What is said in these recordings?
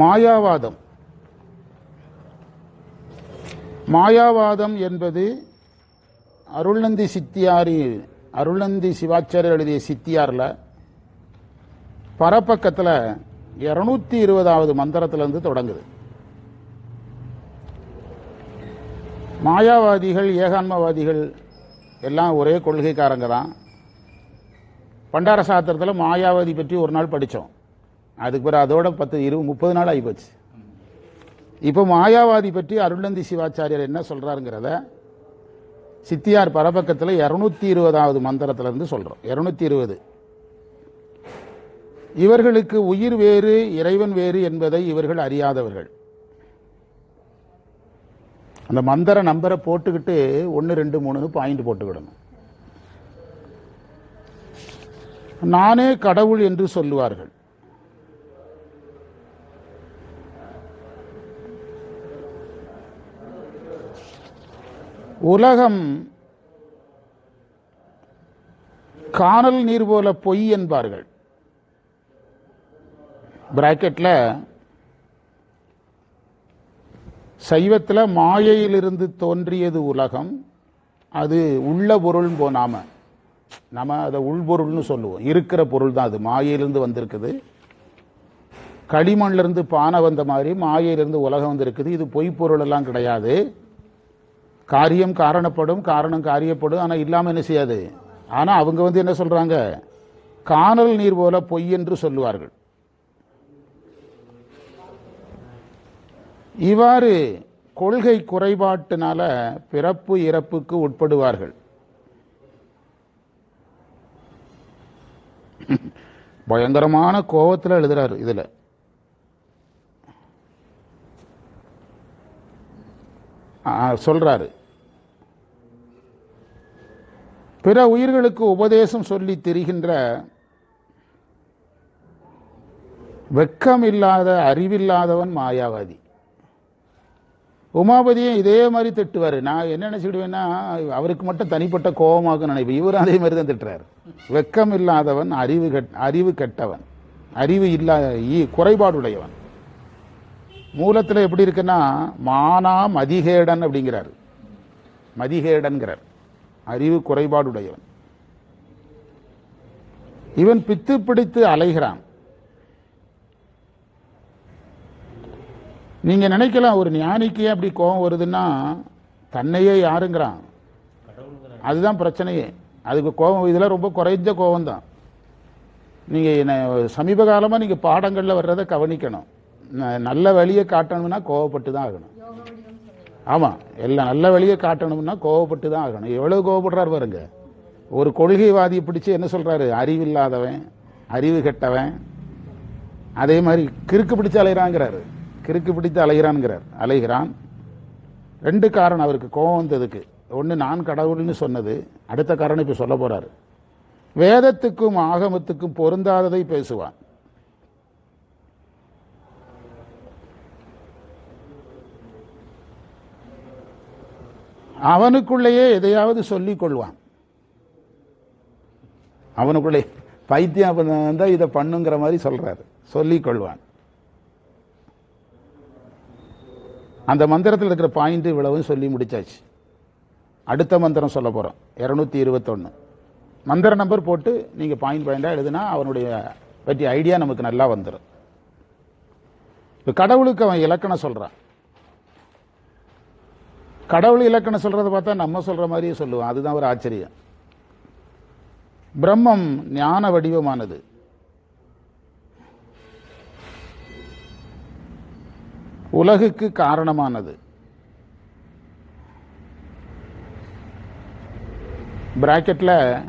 மாயாவாதம். மாயாவாதம் என்பது அருள்நந்தி சித்தியாரி அருள்நந்தி சிவாச்சாரியர் எழுதிய சித்தியாரில் பரப்பக்கத்தில் இருநூத்தி இருபதாவது மந்திரத்திலிருந்து தொடங்குது. மாயாவாதிகள் ஏகான்மவாதிகள் எல்லாம் ஒரே கொள்கைக்காரங்க தான். பண்டார சாத்திரத்தில் மாயாவாதி பற்றி ஒரு நாள் படித்தோம் அதுக்கு பிறகு அதோட பத்து இருபது முப்பது நாள் ஆகிப்போச்சு இப்போ மாயாவாதி பற்றி அருள்நந்தி சிவாச்சாரியர் என்ன சொல்கிறாருங்கிறத சித்தியார் பரபக்கத்தில் இரநூத்தி இருபதாவது மந்திரத்திலேருந்து சொல்கிறோம் இரநூத்தி இருபது இவர்களுக்கு உயிர் வேறு இறைவன் வேறு என்பதை இவர்கள் அறியாதவர்கள். அந்த மந்திர நம்பரை போட்டுக்கிட்டு ஒன்று ரெண்டு மூணுன்னு பாயிண்ட் போட்டுக்கிடணும். நானே கடவுள் என்று சொல்லுவார்கள். உலகம் காணல் நீர் போல பொய் என்பார்கள். பிராக்கெட்ல சைவத்தில் மாயையிலிருந்து தோன்றியது உலகம் அது உள்ள பொருள் போனாம நம்ம அதை உள்பொருள்னு சொல்லுவோம். இருக்கிற பொருள் தான் அது. மாயையிலிருந்து வந்திருக்குது. களிமண்லேருந்து பானை வந்த மாதிரி மாயையிலிருந்து உலகம் வந்திருக்குது. இது பொய்ப்பொருள் எல்லாம் கிடையாது. காரியம் காரணப்படும் காரணம் காரியப்படும் ஆனால் இல்லாமல் என்ன செய்யாது? ஆனால் அவங்க வந்து என்ன சொல்கிறாங்க காணல் நீர் போல பொய் என்று சொல்லுவார்கள். இவ்வாறு கொள்கை குறைபாட்டினால பிறப்பு இறப்புக்கு உட்படுவார்கள். பயங்கரமான கோபத்தில் எழுதுறாரு இதில். ஆ, சொல்றாரு. பிற உயிர்களுக்கு உபதேசம் சொல்லி திரிகின்ற வெக்கம் இல்லாத அறிவில்லாதவன் மாயாவாதி. உமாபதியும் இதே மாதிரி திட்டுவார். நான் என்ன நினச்சிடுவேன்னா அவருக்கு மட்டும் தனிப்பட்ட கோபமாக நினைப்பேன். இவரும் அதே மாதிரி தான் திட்டுறாரு. வெக்கம் இல்லாதவன் அறிவு கெட் அறிவு கெட்டவன். அறிவு இல்லா குறைபாடுடையவன். மூலத்தில் எப்படி இருக்குன்னா மானா மதிகேடன் அப்படிங்கிறார். மதிகேடன்கிறார். அறிவு குறைபாடுடையவன். இவன் பித்து பிடித்து அலைகிறான். நீங்க நினைக்கலாம் ஒரு ஞானிக்கு அப்படி கோபம் வருதுன்னா தன்னையே யாருங்கிறான்? அதுதான் பிரச்சனையே. அதுக்கு கோபம் இதெல்லாம் ரொம்ப குறைஞ்ச கோபம் தான் நீங்க சமீப காலமா நீங்க பாடங்கள்ல வர்றதை கவனிக்கணும். நல்ல வழியை காட்டணும்னா கோவப்பட்டு தான் ஆகணும். ஆமாம் எல்லாம் நல்ல வழியை காட்டணும்னா கோவப்பட்டு தான் ஆகணும். எவ்வளோ கோவப்படுறாரு பாருங்க. ஒரு கொள்கைவாதியை பிடிச்சி என்ன சொல்றாரு? அறிவில்லாதவன் அறிவு கெட்டவன். அதே மாதிரி கிறுக்கு பிடிச்சு அலைகிறாங்கிறாரு கிறுக்கு பிடித்து அலைகிறான்ங்கிறார் அலைகிறான். ரெண்டு காரணம் அவருக்கு. கோபம் வந்ததுக்கு. ஒன்று நான் கடவுள்னு சொன்னது. அடுத்த காரணம் இப்போ சொல்ல போகிறாரு வேதத்துக்கும் ஆகமத்துக்கும் பொருந்தாததை பேசுவான். அவனுக்குள்ளேயே எதையாவது சொல்லிக் கொள்வான். அவனுக்குள்ளே பைத்தியம் தான் இதை பண்ணுங்கிற மாதிரி சொல்றாரு. சொல்லிக் கொள்வான். அந்த மந்திரத்தில் இருக்கிற பாயிண்ட் இவ்வளவும் சொல்லி முடிச்சாச்சு. அடுத்த மந்திரம் சொல்ல போறோம். இருநூத்தி இருபத்தொன்னு. மந்திர நம்பர் போட்டு நீங்க பாயிண்ட் பாயிண்டா எழுதுனா அவனுடைய பற்றி ஐடியா நமக்கு நல்லா வந்துடும் இப்போ கடவுளுக்கு அவன் இலக்கணம் சொல்றான். கடவுள் இலக்கணம் சொல்றதை பார்த்தா நம்ம சொல்ற மாதிரியே சொல்லுவோம். அதுதான் ஒரு ஆச்சரியம். பிரம்மம் ஞான வடிவமானது. உலகுக்கு காரணமானது. பிராக்கெட்ல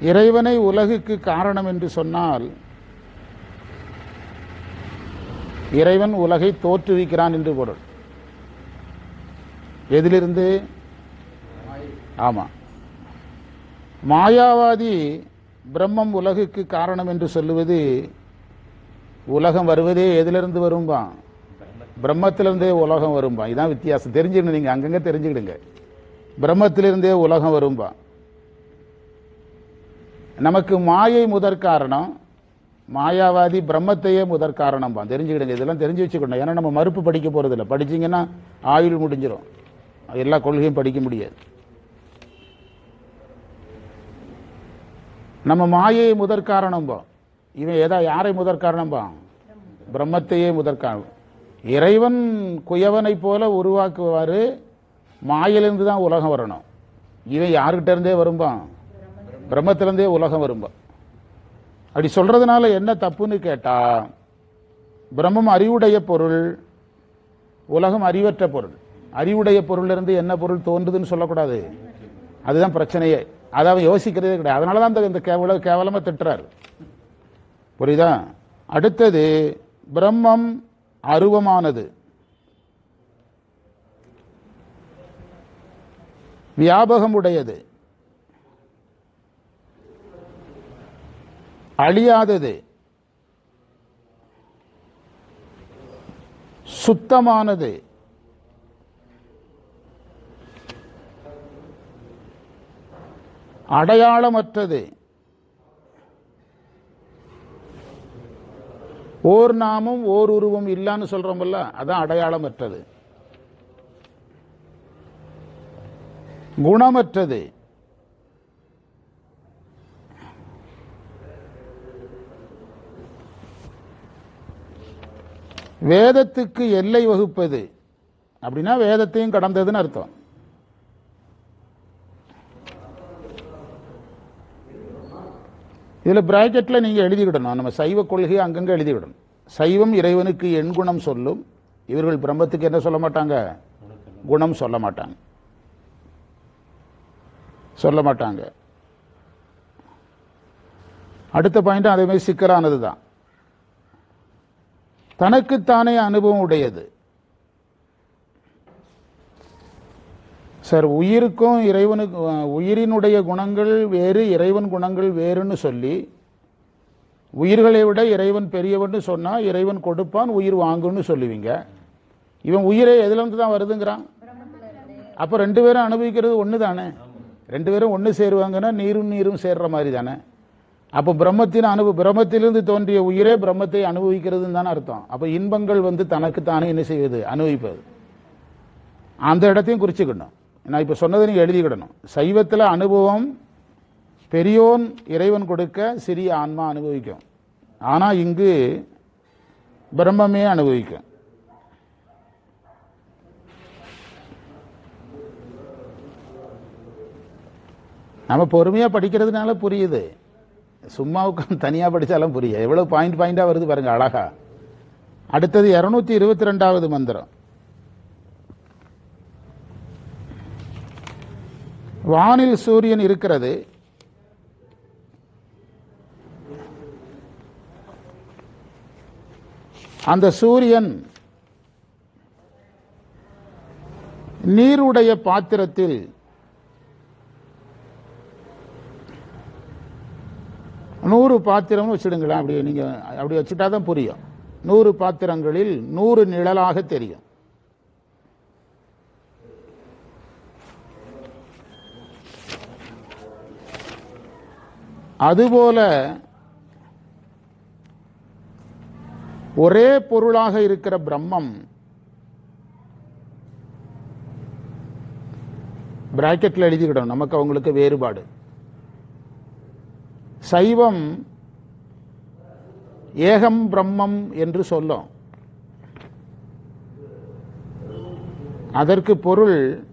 இறைவனை உலகுக்கு காரணம் என்று சொன்னால் இறைவன் உலகை தோற்றுவிக்கிறான் என்று பொருள். எதிலிருந்து? ஆமாம் மாயாவாதி பிரம்மம் உலகுக்கு காரணம் என்று சொல்லுவது உலகம் வருவதே எதிலிருந்து வரும்பா? பிரம்மத்திலிருந்தே உலகம் வரும்பா. இதான் வித்தியாசம். தெரிஞ்சுக்கணும் நீங்கள் அங்கங்கே தெரிஞ்சுக்கிடுங்க. பிரம்மத்திலிருந்தே உலகம் வரும்பா. நமக்கு மாயை முதற் காரணம் மாயாவாதி பிரம்மத்தையே முதற் காரணம்பா. தெரிஞ்சுக்கிடுங்க. இதெல்லாம் தெரிஞ்சு வச்சுக்கணும். ஏன்னா நம்ம மறுப்பு படிக்க போகிறதில்ல படிச்சிங்கன்னா ஆயுள் முடிஞ்சிடும் எல்லா கொள்கையும் படிக்க முடியாது. நம்ம மாயையை முதற்காரணம்போ இவன் ஏதா யாரை முதற்காரணம்பா பிரம்மத்தையே முதற்காரணம் இறைவன் குயவனை போல உருவாக்குவாரு. மாயிலிருந்து தான் உலகம் வரணும். இவன் யாருக்கிட்ட இருந்தே வரும்பான் பிரம்மத்திலிருந்தே உலகம் வரும்பான் அப்படி சொல்றதுனால என்ன தப்புன்னு கேட்டா பிரம்மம் அறிவுடைய பொருள் உலகம் அறிவற்ற பொருள். அறிவுடைய பொருளிலிருந்து என்ன பொருள் தோன்றுதுன்னு சொல்லக்கூடாது. அதுதான் பிரச்சனையே. அதை அவன் யோசிக்கிறதே கிடையாது. அதனால தான் இந்த கேவல கேவலமா திட்டுறாரு. புரியுதா? அடுத்தது பிரம்மம் அருவமானது. வியாபகம் உடையது அழியாதது. சுத்தமானது. அடையாளமற்றது. ஓர் நாமும் ஓர் உருவம் இல்லான்னு சொல்றோம்ல அதான் அடையாளமற்றது. குணமற்றது. வேதத்துக்கு எல்லை வகுப்பது. அப்படின்னா வேதத்தையும் கடந்ததுன்னு அர்த்தம். இதில் பிராக்கெட்ல நீங்கள் எழுதிவிடணும். நம்ம சைவ கொள்கையை அங்கங்கே எழுதிவிடணும். சைவம் இறைவனுக்கு எண் குணம் சொல்லும். இவர்கள் பிரம்மத்துக்கு என்ன சொல்ல மாட்டாங்க? குணம் சொல்ல மாட்டாங்க. சொல்ல மாட்டாங்க. அடுத்த பாயிண்ட் அதே மாதிரி சிக்கலானது தான் தனக்குத்தானே அனுபவம் உடையது. சார் உயிருக்கும் இறைவனுக்கு உயிரினுடைய குணங்கள் வேறு இறைவன் குணங்கள் வேறுன்னு சொல்லி உயிர்களை விட இறைவன் பெரியவன்னு சொன்னால் இறைவன் கொடுப்பான் உயிர் வாங்குன்னு சொல்லுவீங்க. இவன் உயிரே எதுலேருந்து தான் வருதுங்கிறான்? அப்போ ரெண்டு பேரும் அனுபவிக்கிறது ஒன்று தானே? ரெண்டு பேரும் ஒன்று சேருவாங்கன்னா நீரும் நீரும் சேர்ற மாதிரி தானே? அப்போ பிரம்மத்தின் அனுபவ பிரம்மத்திலிருந்து தோன்றிய உயிரே பிரம்மத்தை அனுபவிக்கிறதுன்னு தானே அர்த்தம். அப்போ இன்பங்கள் வந்து தனக்கு தானே என்ன செய்வது? அனுபவிப்பது. அந்த இடத்தையும் குறிச்சுக்கணும். நான் இப்போ சொன்னதை நீங்கள் எழுதிக்கிடணும். சைவத்தில் அனுபவம் பெரியோன் இறைவன் கொடுக்க சிறிய ஆன்மா அனுபவிக்கும். ஆனால் இங்கு பிரம்மமே அனுபவிக்கும். நம்ம பொறுமையாக படிக்கிறதுனால புரியுது. சும்மா உட்காந்து தனியாக படித்தாலும் புரியும் எவ்வளோ பாயிண்ட் பாயிண்டாக வருது பாருங்கள் அழகா. அடுத்தது இரநூத்தி இருபத்தி ரெண்டாவது மந்திரம். வானில் சூரியன் இருக்கிறது. அந்த சூரியன் நீருடைய பாத்திரத்தில் நூறு பாத்திரம்னு வச்சுடுங்களேன். அப்படி நீங்கள் அப்படி வச்சுட்டா தான் புரியும். நூறு பாத்திரங்களில் நூறு நிழலாக தெரியும். அதுபோல ஒரே பொருளாக இருக்கிற பிரம்மம் பிராக்கெட்ல எழுதிக்கிடும் நமக்கு அவங்களுக்கு வேறுபாடு. சைவம் ஏகம் பிரம்மம் என்று சொல்லும். அதற்கு பொருள்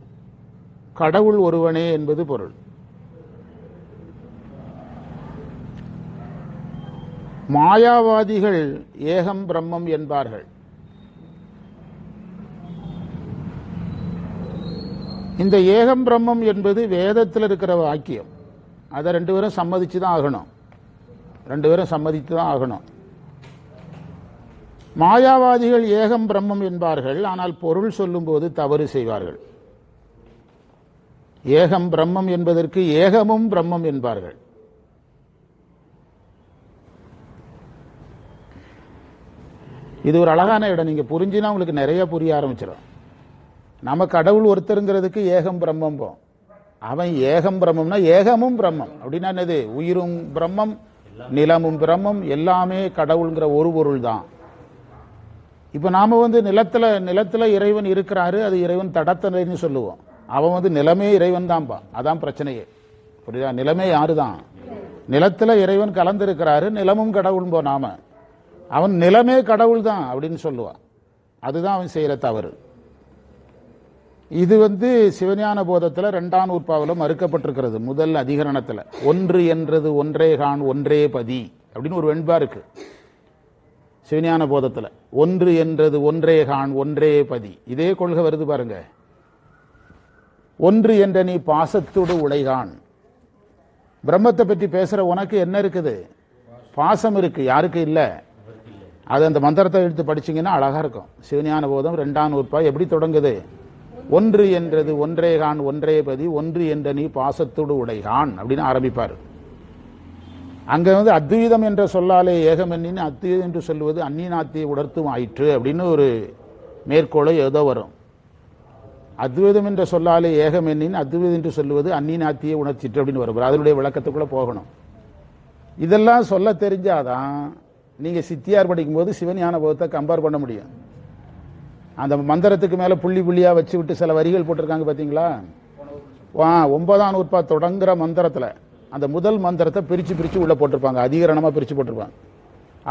கடவுள் ஒருவனே என்பது பொருள். மாயாவாதிகள் ஏகம் பிரம்மம் என்பார்கள். இந்த ஏகம் பிரம்மம் என்பது வேதத்தில் இருக்கிற வாக்கியம். அதை ரெண்டு பேரும் சம்மதிச்சு தான் ஆகணும். ரெண்டு பேரும் சம்மதித்து தான் ஆகணும். மாயாவாதிகள் ஏகம் பிரம்மம் என்பார்கள் ஆனால் பொருள் சொல்லும்போது தவறு செய்வார்கள். ஏகம் பிரம்மம் என்பதற்கு ஏகமும் பிரம்மம் என்பார்கள். இது ஒரு அழகான இடம். நீங்கள் புரிஞ்சுனா உங்களுக்கு நிறைய புரிய ஆரம்பிச்சிடும் நம்ம கடவுள் ஒருத்தருங்கிறதுக்கு ஏகம் பிரம்மம் அவன் ஏகம் பிரம்மம்னா ஏகமும் பிரம்மம். அப்படின்னா என்னது? உயிரும் பிரம்மம் நிலமும் பிரம்மம் எல்லாமே கடவுள்ங்கிற ஒரு பொருள் தான். இப்போ நாம் வந்து நிலத்தில் நிலத்தில் இறைவன் இருக்கிறாரு அது இறைவன் தடத்தலைன்னு சொல்லுவோம். அவன் வந்து நிலமே இறைவன் தான்பா. அதான் பிரச்சனையே. புரியுதா? நிலமே யாருதான்? நிலத்தில் இறைவன் கலந்திருக்கிறாரு நிலமும் கடவுள்போ நாம. அவன் நிலமே கடவுள் தான் அப்படின்னு சொல்லுவான். அதுதான் அவன் செய்கிற தவறு. இது வந்து சிவஞான போதத்தில் ரெண்டாம் நூற்பாவில் மறுக்கப்பட்டிருக்கிறது முதல் அதிகரணத்தில். ஒன்று என்றது ஒன்றே கான் ஒன்றே பதி அப்படின்னு ஒரு வெண்பா இருக்கு. சிவஞான போதத்தில். ஒன்று என்றது ஒன்றே கான் ஒன்றே பதி. இதே கொள்கை வருது பாருங்க. ஒன்று என்ற நீ பாசத்தோடு உடைகான் பிரம்மத்தை பற்றி பேசுகிற உனக்கு என்ன இருக்குது? பாசம் இருக்கு. யாருக்கு இல்லை? அது அந்த மந்திரத்தை எடுத்து படிச்சீங்கன்னா அழகாக இருக்கும். சிவஞான போதம் ரெண்டாம் நூற்பா எப்படி தொடங்குது? ஒன்று என்றது ஒன்றே கான் ஒன்றே பதி ஒன்று என்ற நீ பாசத்தோடு உடைகான் அப்படின்னு ஆரம்பிப்பார். அங்கே வந்து அத்வீதம் என்ற சொல்லாலே ஏகமென்னின் அத்வீதம் என்று சொல்லுவது அந்நியநாத்தியை உணர்த்தும் ஆயிற்று அப்படின்னு ஒரு மேற்கோளை ஏதோ வரும். அத்வைதம் என்ற சொல்லாலே ஏகம் அத்வைதம் என்று சொல்லுவது அந்நியநாத்தியை உணர்ச்சிட்டு அப்படின்னு வரும். அதனுடைய விளக்கத்துக்குள்ளே போகணும். இதெல்லாம் சொல்ல தெரிஞ்சாதான் நீங்கள் சித்தியார் படிக்கும்போது சிவஞான போதத்தை கம்பேர் பண்ண முடியும். அந்த மந்திரத்துக்கு மேலே புள்ளி புள்ளியாக வச்சு விட்டு சில வரிகள் போட்டிருக்காங்க பார்த்தீங்களா வா ஒன்பதாம் நூற்பா தொடங்குற மந்திரத்தில் அந்த முதல் மந்திரத்தை பிரித்து பிரித்து உள்ளே போட்டிருப்பாங்க. அதிகரணமாக பிரித்து போட்டிருப்பாங்க.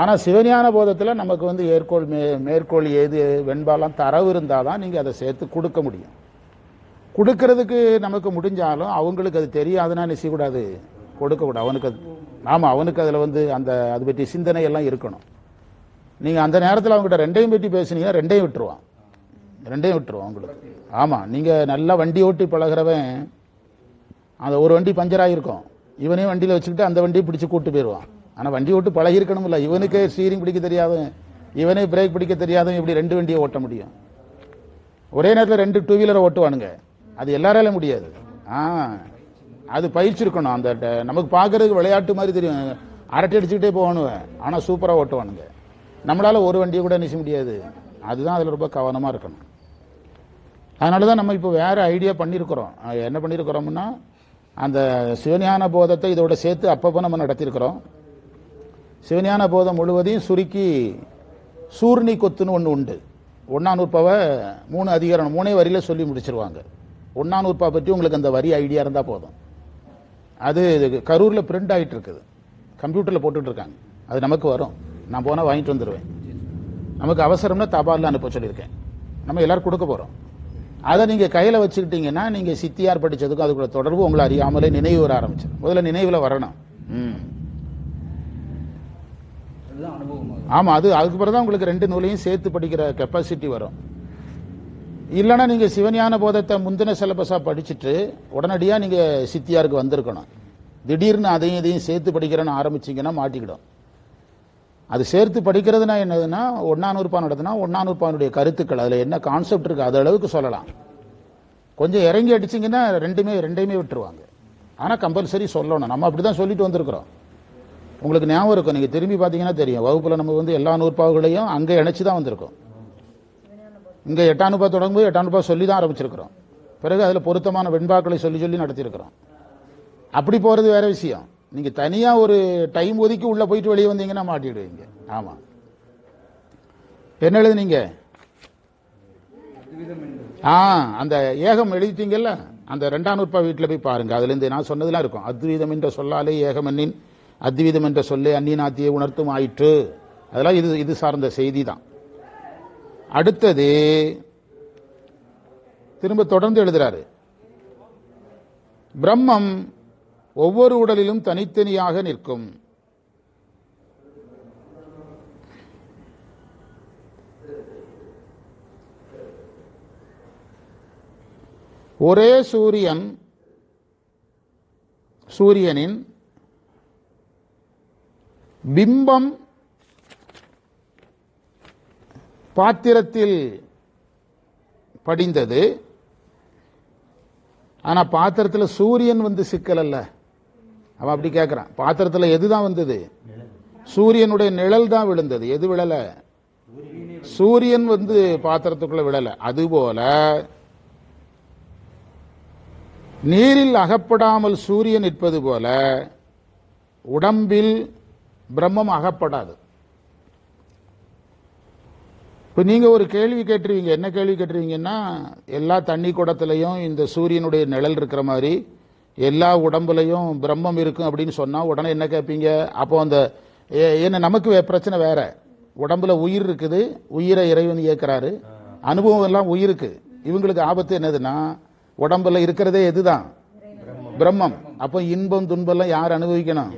ஆனால் சிவஞான போதத்தில் நமக்கு வந்து ஏற்கோள் மே மேற்கோள் ஏது வெண்பாலாம் தரவு இருந்தால் தான் நீங்கள் அதை சேர்த்து கொடுக்க முடியும். கொடுக்கறதுக்கு நமக்கு முடிஞ்சாலும் அவங்களுக்கு அது தெரியாதுன்னா என்ன செய்யக்கூடாது கொடுக்கக்கூடாது அவனுக்கு அது ஆமாம் அவனுக்கு அதில் வந்து அந்த அது பற்றி சிந்தனை எல்லாம் இருக்கணும். நீங்கள் அந்த நேரத்தில் அவங்ககிட்ட ரெண்டையும் பற்றி பேசுனீங்கன்னா ரெண்டையும் விட்டுருவான். ரெண்டையும் விட்டுருவான் உங்களுக்கு ஆமாம் நீங்கள் நல்லா வண்டி ஓட்டி பழகிறவன் அந்த ஒரு வண்டி பஞ்சர் ஆகிருக்கும் இவனையும் வண்டியில் வச்சுக்கிட்டு அந்த வண்டியை பிடிச்சி கூட்டு போயிடுவான். ஆனால் வண்டி ஓட்டு பழகிருக்கணும்ல இவனுக்கே ஸ்டீரிங் பிடிக்க தெரியாதவன் இவனே பிரேக் பிடிக்க தெரியாதவன் இப்படி ரெண்டு வண்டியை ஓட்ட முடியும்? ஒரே நேரத்தில் ரெண்டு டூ வீலரை ஓட்டுவானுங்க. அது எல்லாராலும் முடியாது. ஆ. அது பயிற்சி இருக்கணும் அந்த ட- நமக்கு பார்க்கறதுக்கு விளையாட்டு மாதிரி தெரியும். அரட்டை அடிச்சுக்கிட்டே போகணுவேன் ஆனால் சூப்பராக ஓட்டுவானுங்க. நம்மளால் ஒரு வண்டியை கூட நிச்சய முடியாது. அதுதான் அதில் ரொம்ப கவனமாக இருக்கணும். அதனால தான் நம்ம இப்போ வேறு ஐடியா பண்ணியிருக்கிறோம் என்ன பண்ணியிருக்கிறோம்னா அந்த சிவஞான போதத்தை இதோட சேர்த்து அப்பப்போ நம்ம நடத்தியிருக்கிறோம் சிவஞான போதம் முழுவதையும் சுருக்கி சூர்ணி கொத்துன்னு ஒன்று உண்டு. ஒன்னானூற்பாவை மூணு அதிகாரம் மூணே வரியில் சொல்லி முடிச்சிருவாங்க. ஒன்னானூற்பா பற்றி உங்களுக்கு அந்த வரி ஐடியா இருந்தால் போதும். அது கரூரில் பிரிண்ட் ஆகிட்டு இருக்குது கம்ப்யூட்டரில் போட்டுட்டு இருக்காங்க அது நமக்கு வரும். நான் போனால் வாங்கிட்டு வந்துடுவேன் நமக்கு அவசரம்னா தபாலில் அனுப்ப சொல்லியிருக்கேன். நம்ம எல்லாரும் கொடுக்க போகிறோம் அதை நீங்கள் கையில் வச்சுக்கிட்டீங்கன்னா நீங்கள் சித்தியார் படித்ததுக்கும் அதுக்குள்ள தொடர்பு உங்களை அறியாமலே நினைவு வர ஆரம்பிச்சு முதல்ல நினைவில் வரணும். ம். அதுதான் அனுபவமாக ஆமா அது அதுக்கு பிறகு தான் உங்களுக்கு ரெண்டு நூலையும் சேர்த்து படிக்கிற கெப்பாசிட்டி வரும். இல்லைன்னா நீங்கள் சிவஞான போதத்தை முந்தின சிலபஸாக படிச்சுட்டு உடனடியாக நீங்கள் சித்தியாருக்கு வந்திருக்கணும். திடீர்னு அதையும் இதையும் சேர்த்து படிக்கிறேன்னு ஆரம்பிச்சிங்கன்னா மாட்டிக்கிடும். அது சேர்த்து படிக்கிறதுனா என்னதுன்னா ஒன்னானூறுப்பா நடத்துனா ஒன்னானூறுப்பானுடைய கருத்துக்கள். அதில் என்ன கான்செப்ட் இருக்குது அது அளவுக்கு சொல்லலாம். கொஞ்சம் இறங்கி அடிச்சிங்கன்னா ரெண்டுமே ரெண்டையுமே விட்டுருவாங்க. ஆனால் கம்பல்சரி சொல்லணும். நம்ம அப்படி தான் சொல்லிட்டு வந்திருக்கிறோம். உங்களுக்கு ஞாபகம் இருக்கும். நீங்கள் திரும்பி பார்த்தீங்கன்னா தெரியும். வகுப்பில் நம்ம வந்து எல்லா நூற்பாவுகளையும் அங்கே இணைச்சி தான் வந்திருக்கோம். இங்கே எட்டாம் நூற்பா தொடங்கும்போது எட்டாம் சொல்லி தான் ஆரம்பிச்சிருக்கிறோம். பிறகு அதில் பொருத்தமான வெண்பாக்களை சொல்லி சொல்லி நடத்தியிருக்கிறோம். அப்படி போகிறது வேற விஷயம். நீங்கள் தனியாக ஒரு டைம் ஒதுக்கி உள்ளே போயிட்டு வெளியே வந்தீங்கன்னா மாட்டிடுவீங்க. ஆமாம் என்ன எழுதுனீங்க? ஆ அந்த ஏகம் எழுதிட்டீங்கல்ல? அந்த ரெண்டாம் நூற்பா வீட்டில் போய் பாருங்கள் அதுலேருந்து நான் சொன்னதெல்லாம் இருக்கும். அத்வீதம் என்ற சொல்லாலே ஏகமன்னின் அத்வீதம் என்ற சொல்லே அந்நியநாத்தியை உணர்த்தும் ஆயிற்று. அதெல்லாம் இது இது சார்ந்த செய்தி தான். அடுத்தது திரும்ப தொடர்ந்து எழுதுறாரு. பிரம்மம் ஒவ்வொரு உடலிலும் தனித்தனியாக நிற்கும். ஒரே சூரியன் சூரியனின் பிம்பம் பாத்திரத்தில் படிந்தது. ஆனால் பாத்திரத்தில் சூரியன் வந்து சிக்கல் அல்ல அவன் அப்படி கேட்குறான் பாத்திரத்தில் எது தான் வந்தது? சூரியனுடைய நிழல் தான் விழுந்தது. எது விழலை? சூரியன் வந்து பாத்திரத்துக்குள்ள விழலை. அதுபோல நீரில் அகப்படாமல் சூரியன் நிற்பது போல உடம்பில் பிரம்மம் அகப்படாது. இப்போ நீங்கள் ஒரு கேள்வி கேட்டுருவீங்க என்ன கேள்வி கேட்டுருவீங்கன்னா எல்லா தண்ணி குடத்துலையும் இந்த சூரியனுடைய நிழல் இருக்கிற மாதிரி எல்லா உடம்புலையும் பிரம்மம் இருக்கும் அப்படின்னு சொன்னால் உடனே என்ன கேட்பீங்க? அப்போ அந்த ஏ- என்ன நமக்கு வே- பிரச்சனை வேற. உடம்புல உயிர் இருக்குது உயிரை இறைவன் இயக்குறாரு. அனுபவம் எல்லாம் உயிருக்கு. இவங்களுக்கு ஆபத்து என்னதுன்னா உடம்புல இருக்கிறதே எதுதான்? பிரம்மம். அப்போ இன்பம் துன்பம்லாம் யார் அனுபவிக்கணும்?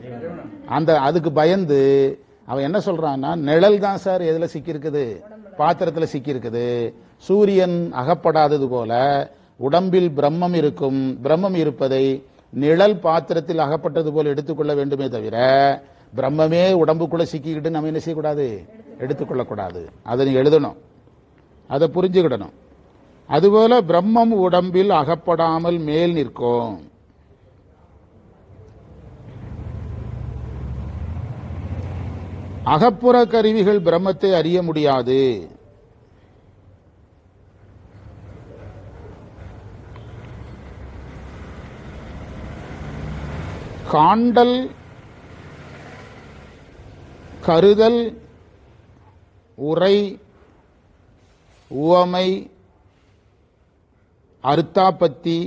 அந்த அதுக்கு பயந்து அவன் என்ன சொல்றான்னா நிழல் தான் சார் எதில் சிக்கியிருக்குது? பாத்திரத்தில் சிக்கியிருக்குது. சூரியன் அகப்படாதது போல உடம்பில் பிரம்மம் இருக்கும். பிரம்மம் இருப்பதை நிழல் பாத்திரத்தில் அகப்பட்டது போல எடுத்துக்கொள்ள வேண்டுமே தவிர பிரம்மமே உடம்புக்குள்ளே சிக்கிக்கிட்டு நம்ம என்ன செய்யக்கூடாது? எடுத்துக்கொள்ளக்கூடாது. அதை நீ எழுதணும். அதை புரிஞ்சுக்கிடணும். அதுபோல பிரம்மம் உடம்பில் அகப்படாமல் மேல் நிற்கும். அகப்புற கருவிகள் பிரம்மத்தை அறிய முடியாது. காண்டல் கருதல் உரை உவமை அர்த்தாபத்தி.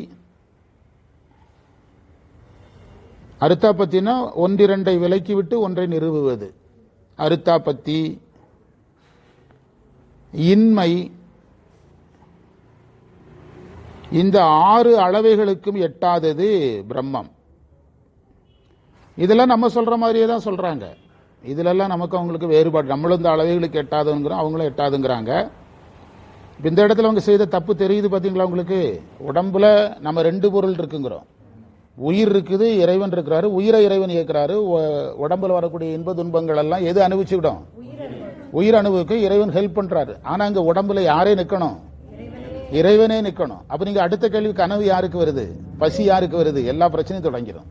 அர்த்தாபத்தினா ஒன்றிரண்டை விலக்கிவிட்டு ஒன்றை நிறுவுவது. அருத்தாபத்தி இன்மை இந்த ஆறு அளவைகளுக்கும் எட்டாதது பிரம்மம். இதெல்லாம் நம்ம சொல்கிற மாதிரியே தான் சொல்கிறாங்க இதிலெல்லாம் நமக்கு அவங்களுக்கு வேறுபாடு. நம்மளும் இந்த அளவைகளுக்கு எட்டாதுங்கிறோம் அவங்களும் எட்டாதுங்கிறாங்க. இப்போ இந்த இடத்துல அவங்க செய்த தப்பு தெரியுது பார்த்தீங்களா உங்களுக்கு? உடம்பில் நம்ம ரெண்டு பொருள் இருக்குங்கிறோம். உயிர் இருக்குது இறைவன் இருக்கிறாரு உயிரை இறைவன் இயக்கிறாரு உடம்புல வரக்கூடிய இன்ப துன்பங்கள் எல்லாம் எது அனுபவிச்சுக்கிடும் உயிர் அணுவுக்கு இறைவன் ஹெல்ப் பண்றாரு. ஆனா அங்க உடம்புல யாரே நிக்கணும்? இறைவனே நிக்கணும். அப்ப நீங்க அடுத்த கேள்வி கனவு யாருக்கு வருது? பசி யாருக்கு வருது? எல்லா பிரச்சனையும் தொடங்கிடும்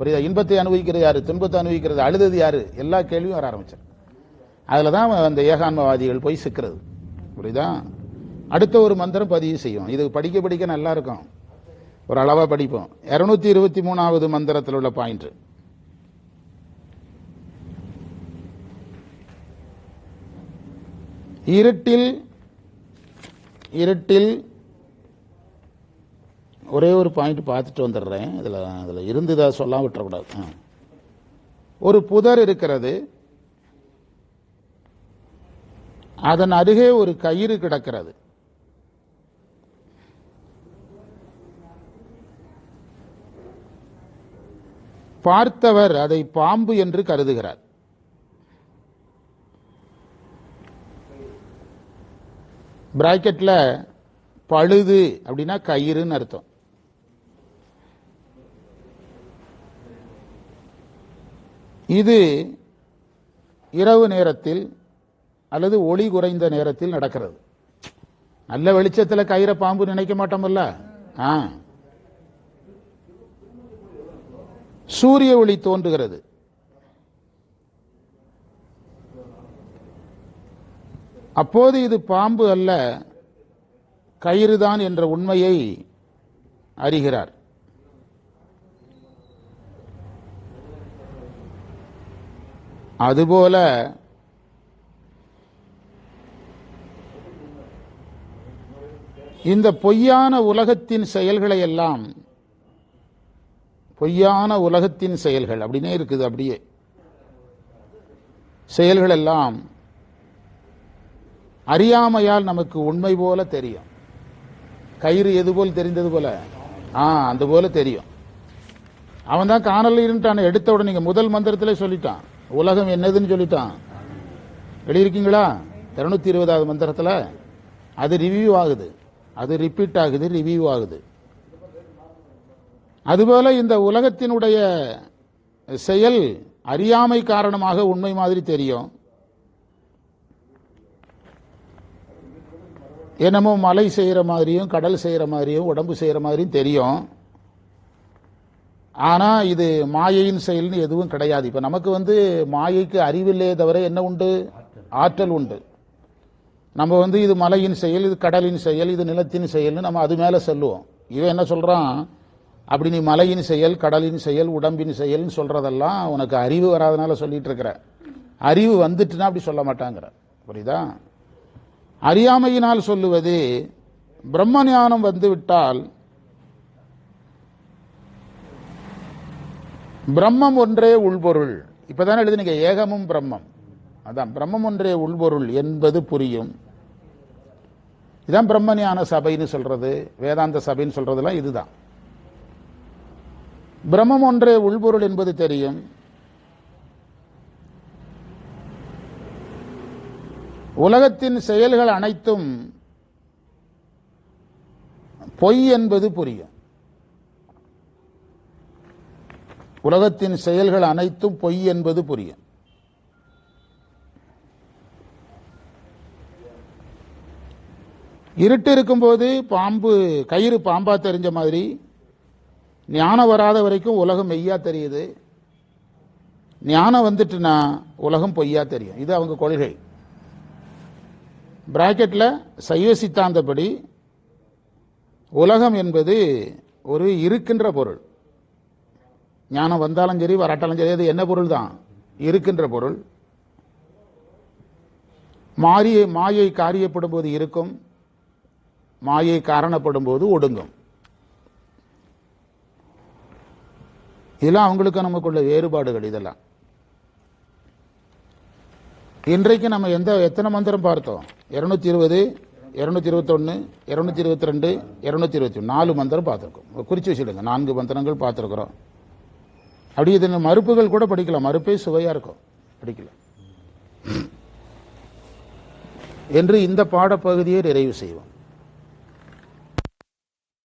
புரியுதா? இன்பத்தை அனுபவிக்கிறது யாரு? துன்பத்தை அனுபவிக்கிறது அழுதது யாரு? எல்லா கேள்வியும் வர ஆரம்பிச்சார் அதில் தான் அந்த ஏகான்மவாதிகள் போய் சிக்கிறது. புரியுதா? அடுத்த ஒரு மந்திரம் பதிவு செய்யும். இது படிக்க படிக்க நல்லா இருக்கும். ஒரு அளவை படிப்போம். இருநூத்தி இருபத்தி மூணாவது மந்திரத்தில் உள்ள பாயிண்ட் இருட்டில் இருட்டில் ஒரே ஒரு பாயிண்ட் பார்த்துட்டு வந்துடுறேன். இதில் அதில் இருந்ததா சொல்லாம விட்டுறக்கூடாது. ஒரு புதர் இருக்கிறது. அதன் அருகே ஒரு கயிறு கிடக்கிறது. பார்த்தவர் அதை பாம்பு என்று கருதுகிறார். பிராக்கெட்ல பழுது அப்படின்னா கயிறுன்னு அர்த்தம். இது இரவு நேரத்தில் அல்லது ஒளி குறைந்த நேரத்தில் நடக்கிறது. நல்ல வெளிச்சத்தில் கயிறை பாம்பு நினைக்க மாட்டோம்ல ஆ. சூரிய ஒளி தோன்றுகிறது. அப்போது இது பாம்பு அல்ல கயிறுதான் என்ற உண்மையை அறிகிறார். அதுபோல இந்த பொய்யான உலகத்தின் செயல்களை எல்லாம் பொய்யான உலகத்தின் செயல்கள். அப்படின்னே இருக்குது அப்படியே. செயல்கள் எல்லாம் அறியாமையால் நமக்கு உண்மை போல தெரியும். கயிறு எது போல் தெரிந்தது போல? ஆ அந்த போல தெரியும். அவன் தான் காணல் இருந்துட்டான். எடுத்த உடனே முதல் மந்திரத்திலே சொல்லிட்டான். உலகம் என்னதுன்னு சொல்லிட்டான். எழுதியிருக்கீங்களா? இருநூத்தி இருபதாவது மந்திரத்தில். அது ரிவ்யூ ஆகுது. அது ரிப்பீட் ஆகுது ரிவ்யூ ஆகுது. அதுபோல இந்த உலகத்தினுடைய செயல் அறியாமை காரணமாக உண்மை மாதிரி தெரியும். என்னமோ மலை செய்கிற மாதிரியும் கடல் செய்கிற மாதிரியும் உடம்பு செய்கிற மாதிரியும் தெரியும். ஆனால் இது மாயையின் செயல்னு எதுவும் கிடையாது. இப்போ நமக்கு வந்து மாயைக்கு அறிவில்லையே தவிர என்ன உண்டு? ஆற்றல் உண்டு. நம்ம வந்து இது மலையின் செயல் இது கடலின் செயல் இது நிலத்தின் செயல்னு நம்ம அது மேலே சொல்லுவோம். இவன் என்ன சொல்கிறான் அப்படி நீ மலையின் செயல் கடலின் செயல் உடம்பின் செயல்னு சொல்றதெல்லாம் உனக்கு அறிவு வராதனால சொல்லிட்டு இருக்கிற. அறிவு வந்துட்டுனா அப்படி சொல்ல மாட்டாங்கிற. புரியுதா? அறியாமையினால் சொல்லுவது பிரம்ம ஞானம் வந்துவிட்டால் பிரம்மம் ஒன்றே உள்பொருள். இப்பதானே எழுதுனீங்க ஏகமும் பிரம்மம். அதான் பிரம்மம் ஒன்றே உள்பொருள் என்பது புரியும். இதான் பிரம்ம ஞான சபைன்னு சொல்றது வேதாந்த சபைன்னு சொல்கிறதுலாம் இதுதான். பிரம்மம் ஒன்றே உள்பொருள் என்பது தெரியும். உலகத்தின் செயல்கள் அனைத்தும் பொய் என்பது புரியும். உலகத்தின் செயல்கள் அனைத்தும் பொய் என்பது புரியும். இருட்டு இருக்கும்போது பாம்பு கயிறு பாம்பா தெரிஞ்ச மாதிரி ஞானம் வராத வரைக்கும் உலகம் மெய்யா தெரியுது. ஞானம் வந்துட்டுனா உலகம் பொய்யா தெரியும். இது அவங்க கொள்கை. பிராக்கெட்டில் சைவ சித்தாந்தப்படி உலகம் என்பது ஒரு இருக்கின்ற பொருள். ஞானம் வந்தாலும் சரி வராட்டாலும் சரி அது என்ன பொருள் தான் இருக்கின்ற பொருள். மாரியை மாயை காரியப்படும் போது இருக்கும். மாயை காரணப்படும் போது ஒடுங்கும். இதெல்லாம் அவங்களுக்கு நமக்குள்ள வேறுபாடுகள் இதெல்லாம். இன்றைக்கு நம்ம எந்த எத்தனை மந்திரம் பார்த்தோம்? இருநூத்தி இருபது இருநூத்தி இருபத்தொன்னு இருநூத்தி இருபத்தி ரெண்டு இருநூத்தி இருபத்தி நாலு மந்திரம் பார்த்துருக்கோம். குறிச்சு வச்சுடுங்க நான்கு மந்திரங்கள் பார்த்துருக்குறோம். அப்படி இதன் மறுப்புகள் கூட படிக்கலாம். மறுப்பே சுவையா இருக்கும். படிக்கலாம். என்று இந்த பாடப்பகுதியை நிறைவு செய்வோம்.